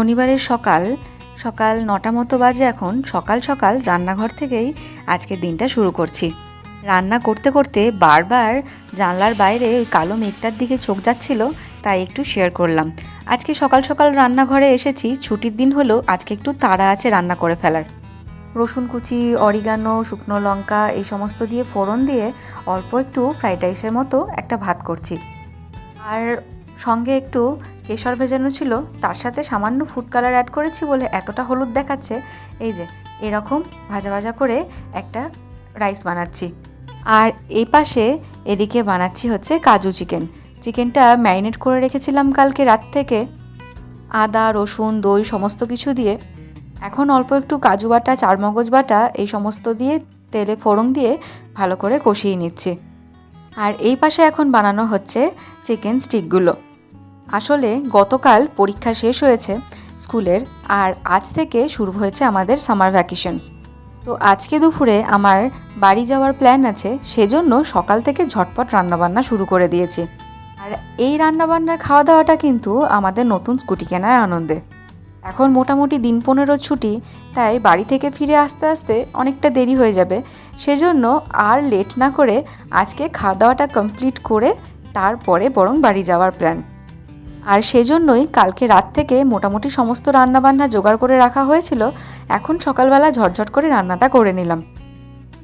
শনিবারের সকাল সকাল নটা মতো বাজে এখন, সকাল সকাল রান্নাঘর থেকেই আজকের দিনটা শুরু করছি। রান্না করতে করতে বারবার জানলার বাইরে ওই কালো মেঘটার দিকে চোখ যাচ্ছিল, তাই একটু শেয়ার করলাম। আজকে সকাল সকাল রান্নাঘরে এসেছি, ছুটির দিন হলো আজকে একটু তাড়া আছে রান্না করে ফেলার। রসুন কুচি, অরিগানো, শুকনো লঙ্কা, এই সমস্ত দিয়ে ফোড়ন দিয়ে অল্প একটু ফ্রাইড রাইসের মতো একটা ভাত করছি। আর সঙ্গে একটু কেশর ভেজানো ছিল, তার সাথে সামান্য ফুড কালার অ্যাড করেছি বলে এতটা হলুদ দেখাচ্ছে। এই যে, এরকম ভাজা ভাজা করে একটা রাইস বানাচ্ছি। আর এই পাশে এদিকে বানাচ্ছি হচ্ছে কাজু চিকেন চিকেনটা ম্যারিনেট করে রেখেছিলাম কালকে রাত থেকে। আদা, রসুন, দই সমস্ত কিছু দিয়ে। এখন অল্প একটু কাজু বাটা, চারমগজ বাটা এই সমস্ত দিয়ে তেলে ফোড়ন দিয়ে ভালো করে কষিয়ে নিচ্ছি। আর এই পাশে এখন বানানো হচ্ছে চিকেন স্টিকগুলো আসলে গতকাল পরীক্ষা শেষ হয়েছে স্কুলের আর আজ থেকে শুরু হয়েছে আমাদের সামার ভ্যাকেশন। তো আজকে দুপুরে আমার বাড়ি যাওয়ার প্ল্যান আছে, সেজন্য সকাল থেকে ঝটপট রান্নাবান্না শুরু করে দিয়েছি। আর এই রান্নাবান্নার খাওয়া দাওয়াটা কিন্তু আমাদের নতুন স্কুটি কেনার আনন্দে। এখন মোটামুটি দিন পনেরো ছুটি, তাই বাড়ি থেকে ফিরে আসতে আসতে অনেকটা দেরি হয়ে যাবে। সেজন্য আর লেট না করে আজকে খাওয়া দাওয়াটা কমপ্লিট করে তারপরে বরং বাড়ি যাওয়ার প্ল্যান। আর সেজন্যই কালকে রাত থেকে মোটামুটি সমস্ত রান্নাবান্না জোগাড় করে রাখা হয়েছিল। এখন সকালবেলা ঝটঝট করে রান্নাটা করে নিলাম।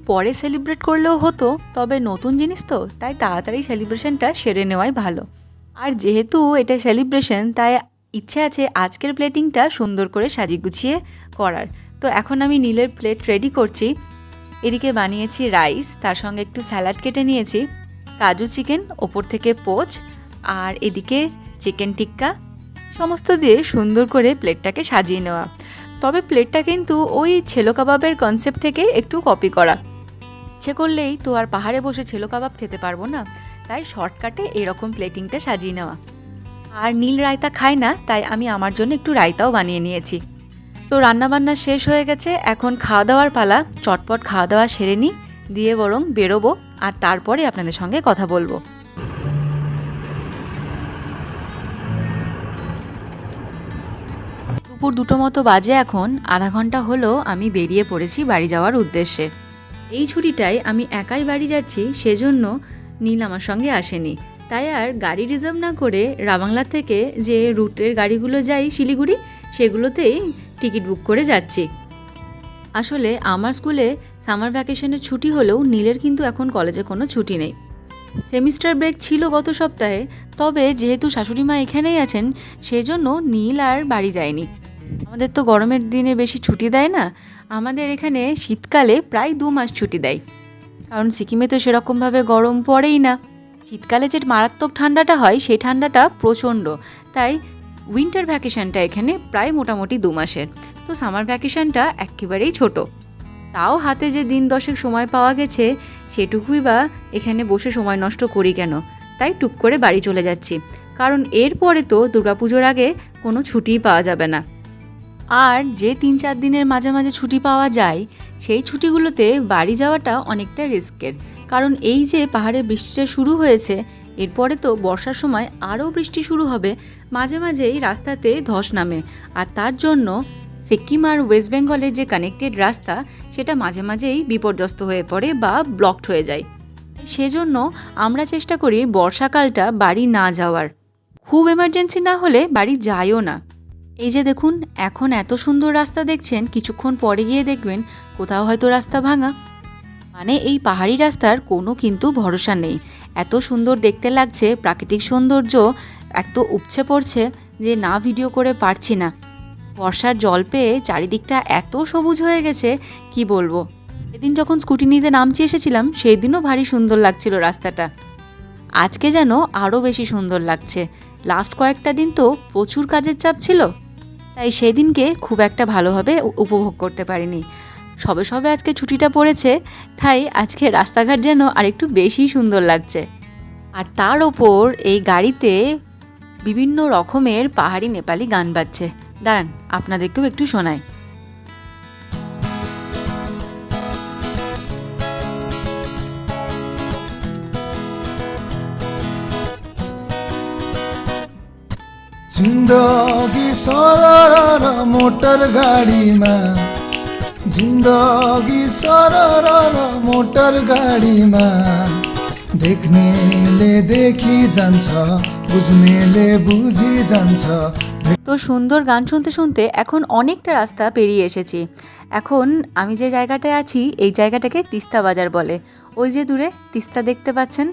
পরে সেলিব্রেট করলেও হতো, তবে নতুন জিনিস তো, তাই তাড়াতাড়ি সেলিব্রেশনটা সেরে নেওয়াই ভালো। আর যেহেতু এটা সেলিব্রেশন, তাই ইচ্ছে আছে আজকের প্লেটিংটা সুন্দর করে সাজিয়ে গুছিয়ে করার। তো এখন আমি নীলের প্লেট রেডি করছি। এদিকে বানিয়েছি রাইস, তার সঙ্গে একটু স্যালাড কেটে নিয়েছি, কাজু চিকেন, ওপর থেকে পোচ, আর এদিকে চিকেন টিক্কা, সমস্ত দিয়ে সুন্দর করে প্লেটটাকে সাজিয়ে নেওয়া। তবে প্লেটটা কিন্তু ওই ছেলো কাবাবের কনসেপ্ট থেকে একটু কপি করা। ইচ্ছে করলেই তো আর পাহাড়ে বসে ছেলো কাবাব খেতে পারব না। তাই শর্টকাটে এরকম প্লেটিংটা সাজিয়ে নেওয়া। আর নীল রায়তা খায় না, তাই আমি আমার জন্য একটু রায়তাও বানিয়ে নিয়েছি। তো রান্নাবান্না শেষ হয়ে গেছে, এখন খাওয়া দাওয়ার পালা। চটপট খাওয়া দাওয়া সেরে নিই, দিয়ে বরং বেরোবো, আর তারপরে আপনাদের সঙ্গে কথা বলব। দুপুর দুটো মতো বাজে এখন, আধা ঘণ্টা হলো আমি বেরিয়ে পড়েছি বাড়ি যাওয়ার উদ্দেশ্যে। এই ছুটিটায় আমি একাই বাড়ি যাচ্ছি সেজন্য নীল আমার সঙ্গে আসেনি। তাই আর গাড়ি রিজার্ভ না করে রাবাংলা থেকে যে রুটের গাড়িগুলো যাই শিলিগুড়ি, সেগুলোতেই টিকিট বুক করে যাচ্ছি। আসলে আমার স্কুলে সামার ভ্যাকেশনের ছুটি হলেও নীলের কিন্তু এখন কলেজে কোনো ছুটি নেই। সেমিস্টার ব্রেক ছিল গত সপ্তাহে, তবে যেহেতু শাশুড়ি মা এখানেই আছেন, সেজন্য নীল আর বাড়ি যায়নি। আমাদের তো গরমের দিনে বেশি ছুটি দেয় না। আমাদের এখানে শীতকালে প্রায় দু মাস ছুটি দেয়। কারণ সিকিমে তো সেরকমভাবে গরম পড়েই না। শীতকালে যে মারাত্মক ঠান্ডাটা হয়, সেই ঠান্ডাটা প্রচণ্ড। তাই উইন্টার ভ্যাকেশনটা এখানে প্রায় মোটামুটি দু মাসের। তো সামার ভ্যাকেশনটা একেবারেই ছোট। তাও হাতে যে দিন দশেক সময় পাওয়া গেছে, সেটুকুই বা এখানে বসে সময় নষ্ট করি কেন? তাই টুক করে বাড়ি চলে যাচ্ছি। কারণ এরপরে তো দুর্গাপুজোর আগে কোনো ছুটিই পাওয়া যাবে না। আর যে তিন চার দিনের মাঝে মাঝে ছুটি পাওয়া যায়, সেই ছুটিগুলোতে বাড়ি যাওয়াটা অনেকটা রিস্কের। কারণ এই যে পাহাড়ে বৃষ্টিটা শুরু হয়েছে, এরপরে তো বর্ষার সময় আরও বৃষ্টি শুরু হবে, মাঝে মাঝেই রাস্তাতে ধস নামে। আর তার জন্য সিকিম আর ওয়েস্ট বেঙ্গলের যে কানেক্টেড রাস্তা, সেটা মাঝে মাঝেই বিপর্যস্ত হয়ে পড়ে বা ব্লকড হয়ে যায়। সেজন্য আমরা চেষ্টা করি বর্ষাকালটা বাড়ি না যাওয়ার। খুব এমার্জেন্সি না হলে বাড়ি যাইও না। এই যে দেখুন, এখন এত সুন্দর রাস্তা দেখছেন, কিছুক্ষণ পরে গিয়ে দেখবেন কোথাও হয়তো রাস্তা ভাঙা। মানে এই পাহাড়ি রাস্তার কোনো কিন্তু ভরসা নেই। এত সুন্দর দেখতে লাগছে, প্রাকৃতিক সৌন্দর্য এত উপচে পড়ছে যে না ভিডিও করে পারছি না। বর্ষার জল পেয়ে চারিদিকটা এত সবুজ হয়ে গেছে, কি বলব? সেদিন যখন স্কুটি নিতে নামছি এসেছিলাম সেই দিনও ভারী সুন্দর লাগছিল রাস্তাটা। আজকে যেন আরও বেশি সুন্দর লাগছে। লাস্ট কয়েকটা দিন তো প্রচুর কাজের চাপ ছিল। তাই সেদিনকে খুব একটা ভালোভাবে উপভোগ করতে পারিনি। সবে সবে আজকে ছুটিটা পড়েছে, তাই আজকে রাস্তাঘাট যেন আরেকটু বেশি সুন্দর লাগছে। আর তার ওপর এই গাড়িতে বিভিন্ন রকমের পাহাড়ি নেপালি গান বাজছে। দাঁড়ান, আপনাদেরকেও একটু শোনায় জিন্দগি সারা मोटर गाडीमा जिन्दगी सरर मोटर गाडीमा देख्नेले देखि जान्छ बुझ्नेले बुझि जान्छ তো সুন্দর গান শুনতে শুনতে এখন অনেকটা রাস্তা পেরিয়ে এসেছি এখন আমি যে জায়গাটায় আছি এই জায়গাটাকে তিস্তা বাজার বলে ওই যে দূরে তিস্তা দেখতে পাচ্ছেন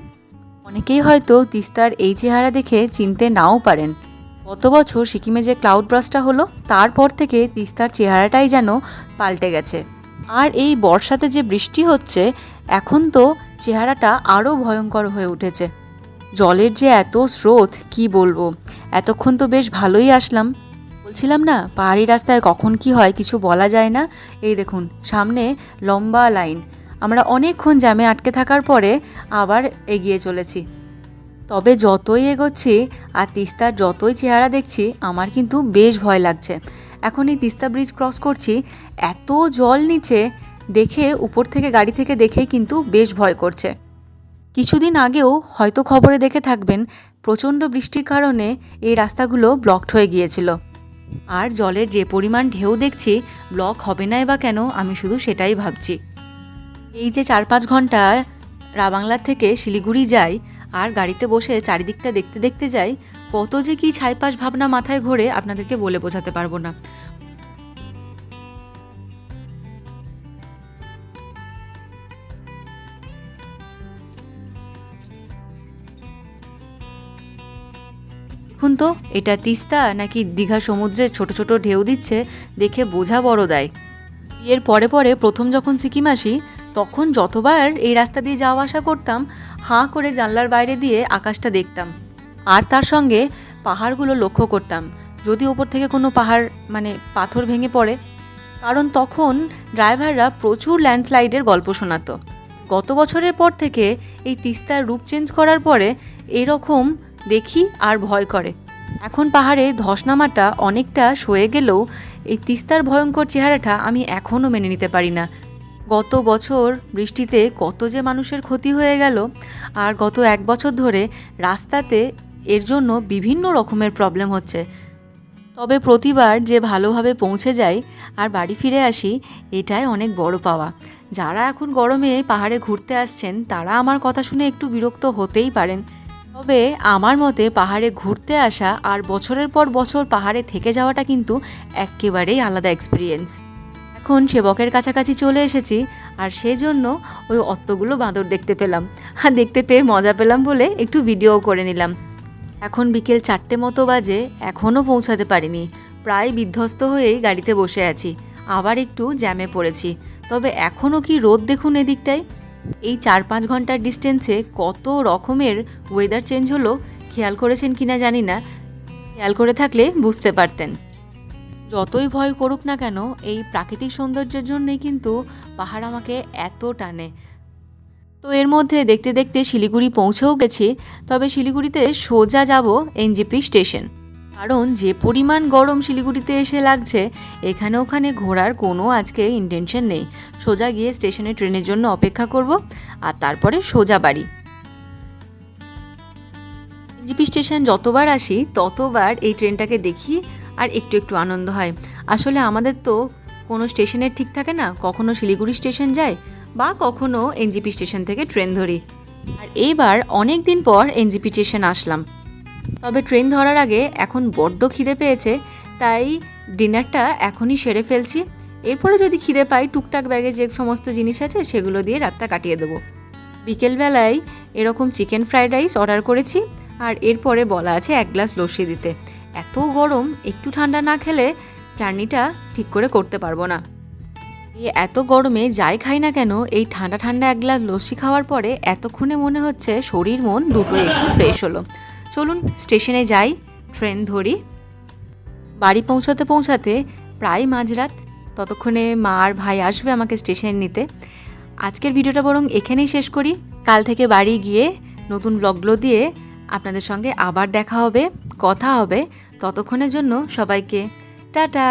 অনেকেই হয়তো তিস্তার এই চেহারা দেখে চিনতে নাও পারেন গত বছর সিকিমে যে ক্লাউড ব্রাস্টটা হলো, তারপর থেকে তিস্তার চেহারাটাই যেন পাল্টে গেছে। আর এই বর্ষাতে যে বৃষ্টি হচ্ছে, এখন তো চেহারাটা আরও ভয়ঙ্কর হয়ে উঠেছে। জলের যে এত স্রোত, কি বলব? এতক্ষণ তো বেশ ভালোই আসলাম। বলছিলাম না, পাহাড়ি রাস্তায় কখন কি হয় কিছু বলা যায় না? এই দেখুন, সামনে লম্বা লাইন। আমরা অনেকক্ষণ জ্যামে আটকে থাকার পরে আবার এগিয়ে চলেছি। তবে যতই এগোচ্ছি আর তিস্তার যতই চেহারা দেখছি, আমার কিন্তু বেশ ভয় লাগছে। এখন এই তিস্তা ব্রিজ ক্রস করছি, এত জল নিচে দেখে, উপর থেকে গাড়ি থেকে দেখেই কিন্তু বেশ ভয় করছে। কিছুদিন আগেও হয়তো খবরে দেখে থাকবেন, প্রচণ্ড বৃষ্টির কারণে এই রাস্তাগুলো ব্লকড হয়ে গিয়েছিল। আর জলের যে পরিমাণ ঢেউ দেখছি ব্লক হবে নাই বা কেন, আমি শুধু সেটাই ভাবছি। এই যে চার পাঁচ ঘণ্টা রাবাংলার থেকে শিলিগুড়ি যাই আর গাড়িতে বসে চারিদিকটা দেখতে দেখতে যাই, কত যে কি ছাইপাশ ভাবনা মাথায় ঘোরে আপনাদেরকে বলে বোঝাতে পারব না। দেখুন তো, এটা তিস্তা নাকি দীঘা সমুদ্রে ছোট ছোট ঢেউ দিচ্ছে, দেখে বোঝা বড় দেয়। বিয়ের পরে পরে প্রথম যখন সিকিম আসি, তখন যতবার এই রাস্তা দিয়ে যাওয়া আসা করতাম হাঁ করে জানলার বাইরে দিয়ে আকাশটা দেখতাম। আর তার সঙ্গে পাহাড়গুলো লক্ষ্য করতাম। যদি ওপর থেকে কোনো পাহাড় মানে পাথর ভেঙে পড়ে। কারণ তখন ড্রাইভাররা প্রচুর ল্যান্ডস্লাইডের গল্প শোনাতো। গত বছরের পর থেকে এই তিস্তার রূপ চেঞ্জ করার পরে এরকম দেখি আর ভয় করে। এখন পাহাড়ে ধস নামাটা অনেকটা সয়ে গেলেও এই তিস্তার ভয়ঙ্কর চেহারাটা আমি এখনও মেনে নিতে পারি না। গত বছর বৃষ্টিতে কত যে মানুষের ক্ষতি হয়ে গেল, আর গত এক বছর ধরে রাস্তাতে এর জন্য বিভিন্ন রকমের প্রবলেম হচ্ছে। তবে প্রতিবার যে ভালোভাবে পৌঁছে যাই আর বাড়ি ফিরে আসি, এটাই অনেক বড় পাওয়া। যারা এখন গরমে পাহাড়ে ঘুরতে আসছেন, তারা আমার কথা শুনে একটু বিরক্ত হতেই পারেন। তবে আমার মতে পাহাড়ে ঘুরতে আসা আর বছরের পর বছর পাহাড়ে থেকে যাওয়াটা কিন্তু একেবারেই আলাদা এক্সপিরিয়েন্স এখন সেবকের কাছাকাছি চলে এসেছি, আর সেজন্য ওই অত্তগুলো বাঁদর দেখতে পেলাম। আর দেখতে পেয়ে মজা পেলাম বলে একটু ভিডিও করে নিলাম। এখন বিকেল চারটে মতো বাজে, এখনও পৌঁছাতে পারিনি। প্রায় বিধ্বস্ত হয়েই গাড়িতে বসে আছি। আবার একটু জ্যামে পড়েছি। তবে এখনও কি রোদ দেখুন এদিকটায়? এই চার পাঁচ ঘণ্টার ডিস্টেন্সে কত রকমের ওয়েদার চেঞ্জ হলো, খেয়াল করেছেন কিনা জানি না। খেয়াল করে থাকলে বুঝতে পারতেন। যতই ভয় করুক না কেন, এই প্রাকৃতিক সৌন্দর্যের জন্যই কিন্তু পাহাড় আমাকে এত টানে। তো এর মধ্যে দেখতে দেখতে শিলিগুড়ি পৌঁছেও গেছি, তবে শিলিগুড়িতে সোজা যাব এনজিপি স্টেশন। কারণ যে পরিমাণ গরম শিলিগুড়িতে এসে লাগছে, এখানে ওখানে ঘোরার কোনো আজকে ইন্টেনশন নেই। সোজা গিয়ে স্টেশনে ট্রেনের জন্য অপেক্ষা করব, আর তারপরে সোজা বাড়ি। এনজিপি স্টেশন যতবার আসি, ততবার এই ট্রেনটাকে দেখি আর একটু একটু আনন্দ হয়। আসলে আমাদের তো কোনো স্টেশনের ঠিক থাকে না, কখনো শিলিগুড়ি স্টেশন যায় বা কখনো এনজিপি স্টেশন থেকে ট্রেন ধরি। আর এইবার অনেক দিন পর এনজিপি স্টেশন আসলাম। তবে ট্রেন ধরার আগে এখন বড্ড খিদে পেয়েছে, তাই ডিনারটা এখনই সেরে ফেলছি। এরপরে যদি খিদে পাই, টুকটাক ব্যাগে যে সমস্ত জিনিস আছে সেগুলো দিয়ে রাতটা কাটিয়ে দেবো। বিকেলবেলায় এরকম চিকেন ফ্রাইড রাইস অর্ডার করেছি, আর এরপরে বলা আছে এক গ্লাস লস্যি দিতে। এত গরম, একটু ঠান্ডা না খেলে জার্নিটা ঠিক করে করতে পারব না। এত গরমে যাই খাই না কেন, এই ঠান্ডা ঠান্ডা এক গ্লাস লস্যি খাওয়ার পরে এতক্ষণে মনে হচ্ছে শরীর, মন দুটো একটু ফ্রেশ হলো। চলুন স্টেশনে যাই, ট্রেন ধরি। বাড়ি পৌঁছাতে পৌঁছাতে প্রায় মাঝরাত, ততক্ষণে মা আর ভাই আসবে আমাকে স্টেশনে নিতে। আজকের ভিডিওটা বরং এখানেই শেষ করি। কাল থেকে বাড়ি গিয়ে নতুন ব্লগগুলো দিয়ে আপনাদের সঙ্গে আবার দেখা হবে। কথা হবে ততক্ষণের জন্য সবাইকে টাটা।